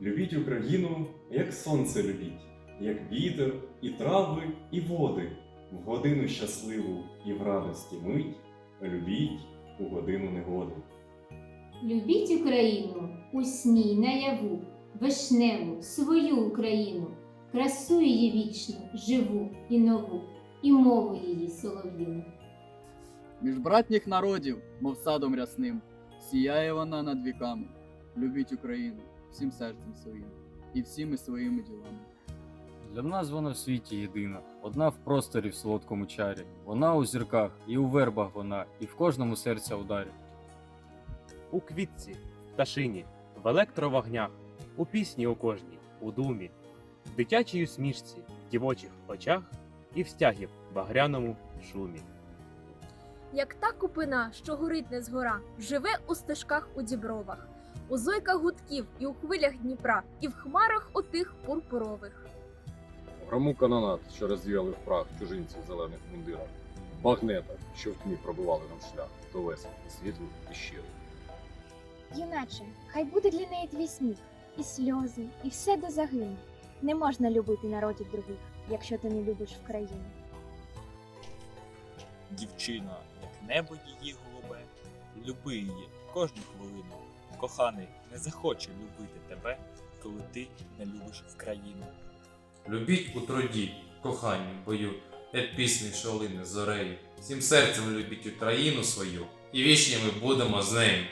Любіть Україну, як сонце любіть, як вітер, і трави, і води. В годину щасливу і в радості мить любіть у годину негоди. Любіть Україну у сні й наяву, вишневу, свою Україну, красу її вічну, живу і нову, і мову її солов'їну. Між братніх народів, мов садом рясним, сіяє вона над віками. Любіть Україну всім серцем своїм і всіми своїми ділами. Для нас вона в світі єдина, одна в просторі в солодкому чарі. Вона у зірках, і у вербах вона, і в кожному серця ударі. у квітці, в пташині, в електровогнях, у пісні у кожній, у думі, в дитячій усмішці, в дівочих очах і в стягів багряному шумі. як та купина, що горить не згора, живе у стежках у дібровах, у зойках гудків і у хвилях Дніпра, і в хмарах отих пурпурових. Грому канонат, що розвіяли в прах чужинців зелених мундирах, в багнетах, що в тьмі пробивали нам шлях, до весел і світлий, і щирий. Юначе, хай буде для неї твій сміх, і сльози, і все до загину. Не можна любити народів других, якщо ти не любиш в країну. Дівчина, як небо її голубе, люби її кожну хвилину. Коханий не захоче любити тебе, коли ти не любиш в країну. Любіть у труді, коханні, бою, як пісні, що зорею. Всім серцем любіть Україну свою, і вічні ми будемо з нею.